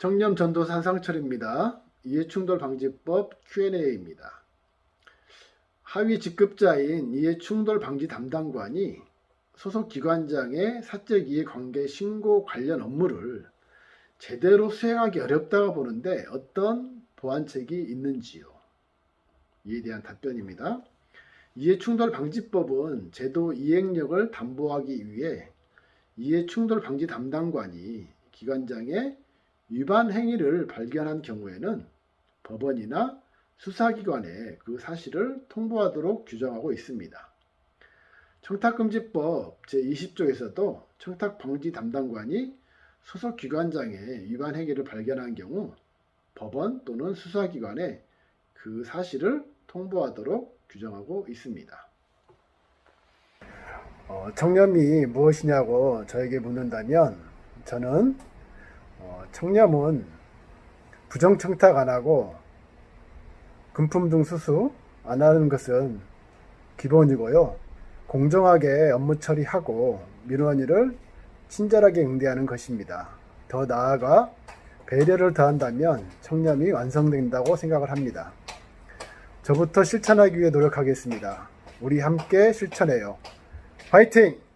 청렴 전도사 한상철입니다. 이해충돌 방지법 Q&A입니다. 하위 직급자인 이해충돌 방지 담당관이 소속 기관장의 사적 이해 관계 신고 관련 업무를 제대로 수행하기 어렵다고 보는데 어떤 보완책이 있는지요? 이에 대한 답변입니다. 이해충돌 방지법은 제도 이행력을 담보하기 위해 이해충돌 방지 담당관이 기관장의 위반 행위를 발견한 경우에는 법원이나 수사기관에 그 사실을 통보하도록 규정하고 있습니다. 청탁금지법 제20조에서도 청탁방지 담당관이 소속 기관장의 위반 행위를 발견한 경우 법원 또는 수사기관에 그 사실을 통보하도록 규정하고 있습니다. 어, 청렴이 무엇이냐고 저에게 묻는다면 저는 어, 청렴은 부정청탁 안 하고 금품 등 수수 안 하는 것은 기본이고요. 공정하게 업무 처리하고 민원인을 친절하게 응대하는 것입니다. 더 나아가 배려를 더한다면 청렴이 완성된다고 생각을 합니다. 저부터 실천하기 위해 노력하겠습니다. 우리 함께 실천해요. 화이팅!